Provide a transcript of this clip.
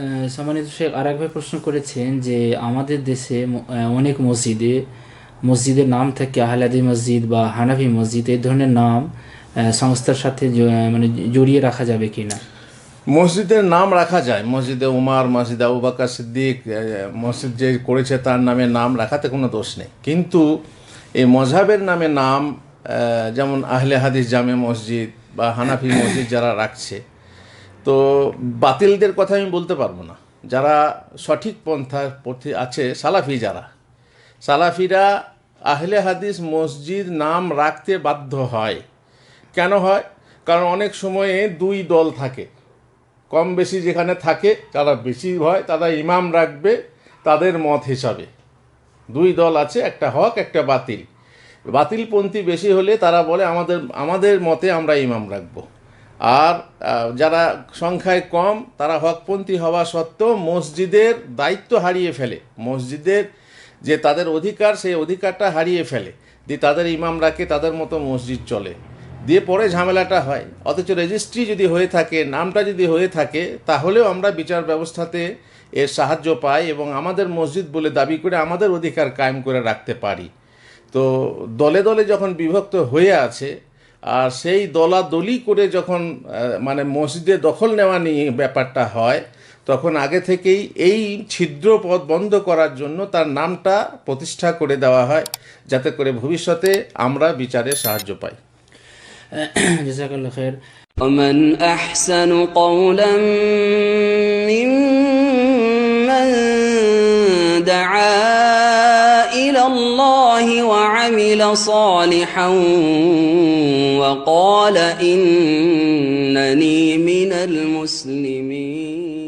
আহ, সম্মানিত শেখ আর ভাই প্রশ্ন করেছেন যে আমাদের দেশে অনেক মসজিদে মসজিদের নাম থাকে আহলাদি মসজিদ বা হানাফি মসজিদ এই ধরনের নাম সংস্থার সাথে মানে জড়িয়ে রাখা যাবে কি না মসজিদের নাম রাখা যায়। মসজিদে উমার মসজিদ আবু বাকর সিদ্দিক মসজিদ যে করেছে তার নামে নাম রাখাতে কোনো দোষ নেই। কিন্তু এই মজহাবের নামে নাম যেমন আহলে হাদিস জামে মসজিদ বা হানাফি মসজিদ যারা রাখছে তো বাতিলদের কথা আমি বলতে পারব না। যারা সঠিক পন্থার পথে আছে, সালাফি যারা, সালাফিরা আহলে হাদিস মসজিদ নাম রাখতে বাধ্য হয়। কেন হয়? কারণ অনেক সময়ে দুই দল থাকে। কম বেশি যেখানে থাকে যারা বেশি হয় তারা ইমাম রাখবে তাদের মত হিসাবে। দুই দল আছে, একটা হক, একটা বাতিল। বাতিলপন্থী বেশি হলে তারা বলে, আমাদের আমাদের মতে আমরা ইমাম রাখব। আর যারা সংখ্যায় কম, তারা হকপন্থী হওয়া সত্ত্বেও মসজিদের দায়িত্ব হারিয়ে ফেলে। মসজিদের যে তাদের অধিকার, সেই অধিকারটা হারিয়ে ফেলে। দিয়ে তাদের ইমাম রাখে, তাদের মতো মসজিদ চলে। দিয়ে পরে ঝামেলাটা হয়। অথচ রেজিস্ট্রি যদি হয়ে থাকে, নামটা যদি হয়ে থাকে, তাহলেও আমরা বিচার ব্যবস্থাতে এর সাহায্য পাই এবং আমাদের মসজিদ বলে দাবি করে আমাদের অধিকার কায়েম করে রাখতে পারি। তো দলে দলে যখন বিভক্ত হয়ে আছে আর সেই দলাদলি করে যখন আহ, মানে মসজিদে দখল নেওয়া নিয়ে ব্যাপারটা হয় তখন আগে থেকেই এই ছিদ্র পথ বন্ধ করার জন্য তার নামটা প্রতিষ্ঠা করে দেওয়া হয় যাতে করে ভবিষ্যতে আমরা বিচারে সাহায্য পাই জাজাকাল্লাহ খের ومن أحسن قولا ممن دعا إلى الله وعمل صالحا وقال إنني من المسلمين.